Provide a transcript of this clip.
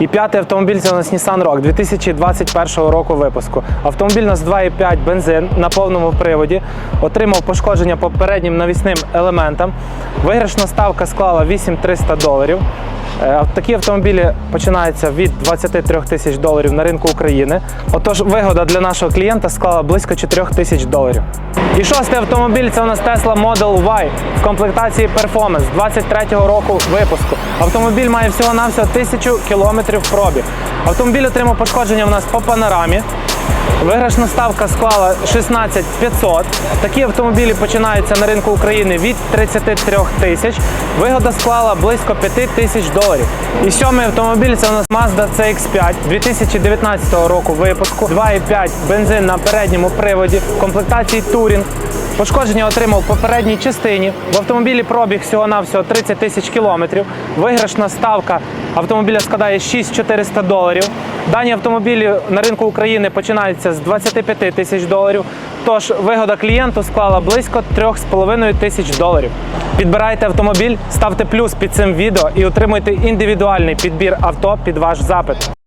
І п'ятий автомобіль це у нас Nissan Rogue 2021 року випуску. Автомобіль у нас 2,5 бензин на повному приводі. Отримав пошкодження по переднім навісним елементам. Виграшна ставка склала 8300 доларів. Е, Такі автомобілі починаються від 23 тисяч доларів на ринку України. Отож, вигода для нашого клієнта склала близько 4 тисяч доларів. І шостий автомобіль це у нас Tesla Model Y в комплектації Performance 23-го року випуску. Автомобіль має всього-навсього 1000 кілометрів пробіг. Автомобіль отримав пошкодження у нас по панорамі. Виграшна ставка склала 16 500. Такі автомобілі починаються на ринку України від 33 тисяч. Вигода склала близько 5 тисяч доларів. І сьомий автомобіль це у нас Mazda CX-5 2019 року випуску. 2,5 бензин на передньому приводі комплектації Touring. Пошкодження отримав по передній частині. В автомобілі пробіг всього-навсього 30 тисяч кілометрів. Виграшна ставка автомобіля складає 6400 доларів. Дані автомобілі на ринку України починаються з 25 тисяч доларів. Тож вигода клієнту склала близько 3,5 тисяч доларів. Підбирайте автомобіль, ставте плюс під цим відео і отримуйте індивідуальний підбір авто під ваш запит.